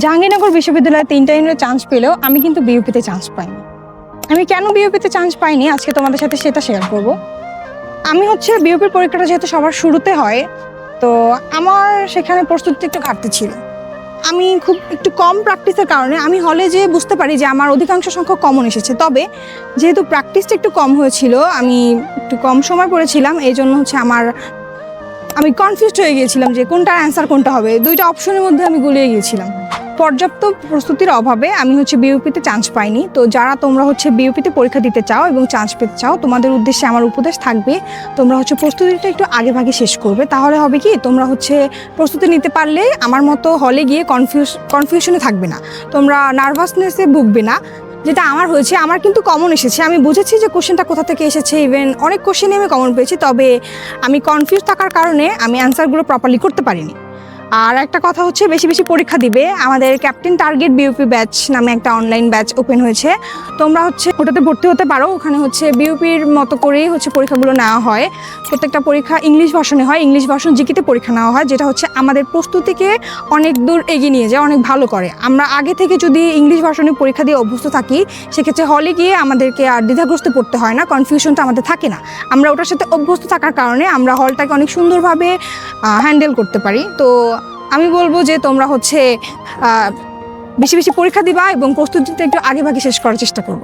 জাহাঙ্গীরনগর বিশ্ববিদ্যালয়ে তিনটা ইউনিটে চান্স পেলেও আমি কিন্তু বিউপিতে চান্স পাইনি। আমি কেন বিউপিতে চান্স পাইনি? আজকে তোমাদের সাথে সেটা শেয়ার করব। আমি হচ্ছে বিউপির পরীক্ষাটা যেহেতু সবার শুরুতে হয়, তো আমার সেখানে প্রস্তুতি একটু ঘাটতি ছিল। আমি খুব একটু কম প্র্যাকটিসের কারণে আমি হলে যেয়ে বুঝতে পারি যে আমার অধিকাংশ সংখ্যক কমন এসেছে। তবে যেহেতু প্র্যাকটিসটা একটু কম হয়েছিল, আমি একটু কম সময় পড়েছিলাম, এই জন্য হচ্ছে আমার আমি কনফিউজড হয়ে গিয়েছিলাম যে কোনটার অ্যান্সার কোনটা হবে। দুইটা অপশনের মধ্যে আমি গুলিয়ে গিয়েছিলাম। পর্যাপ্ত প্রস্তুতির অভাবে আমি হচ্ছে বিউপিতে চান্স পাইনি। তো যারা তোমরা হচ্ছে বিউপিতে পরীক্ষা দিতে চাও এবং চান্স পেতে চাও, তোমাদের উদ্দেশ্যে আমার উপদেশ থাকবে, তোমরা হচ্ছে প্রস্তুতিটা একটু আগে ভাগে শেষ করবে। তাহলে হবে কি, তোমরা হচ্ছে প্রস্তুতি নিতে পারলে আমার মতো হলে গিয়ে কনফিউজ কনফিউশনে থাকবে না। তোমরা নার্ভাসনেসে ভুগবে না। যেটা আমার হয়েছে, আমার কিন্তু কমন এসেছে। আমি বুঝেছি যে কোশ্চেনটা কোথা থেকে এসেছে ইভেন অনেক কোশ্চেনে আমি কমন পেয়েছি, তবে আমি কনফিউজ থাকার কারণে আমি অ্যান্সারগুলো প্রপারলি করতে পারিনি। আর একটা কথা হচ্ছে, বেশি বেশি পরীক্ষা দিবে। আমাদের ক্যাপ্টেন টার্গেট বিউপি ব্যাচ নামে একটা অনলাইন ব্যাচ ওপেন হয়েছে। তোমরা হচ্ছে ওটাতে ভর্তি হতে পারো। ওখানে হচ্ছে বিউপির মতো করেই হচ্ছে পরীক্ষাগুলো নেওয়া হয়। প্রত্যেকটা পরীক্ষা ইংলিশ ভাষণে হয়। ইংলিশ ভাষণ জিকিতে পরীক্ষা নেওয়া হয়, যেটা হচ্ছে আমাদের প্রস্তুতিকে অনেক দূর এগিয়ে নিয়ে যায়, অনেক ভালো করে। আমরা আগে থেকে যদি ইংলিশ ভাষণে পরীক্ষা দিয়ে অভ্যস্ত থাকি, সেক্ষেত্রে হলে গিয়ে আমাদেরকে আর দ্বিধাগ্রস্ত পড়তে হয় না কনফিউশনটা আমাদের থাকে না। আমরা ওটার সাথে অভ্যস্ত থাকার কারণে আমরা হলটাকে অনেক সুন্দরভাবে হ্যান্ডেল করতে পারি। তো আমি বলব যে তোমরা হচ্ছে বেশি বেশি পরীক্ষা দিবা এবং প্রস্তুতিটা একটু আগেভাগে শেষ করার চেষ্টা করব।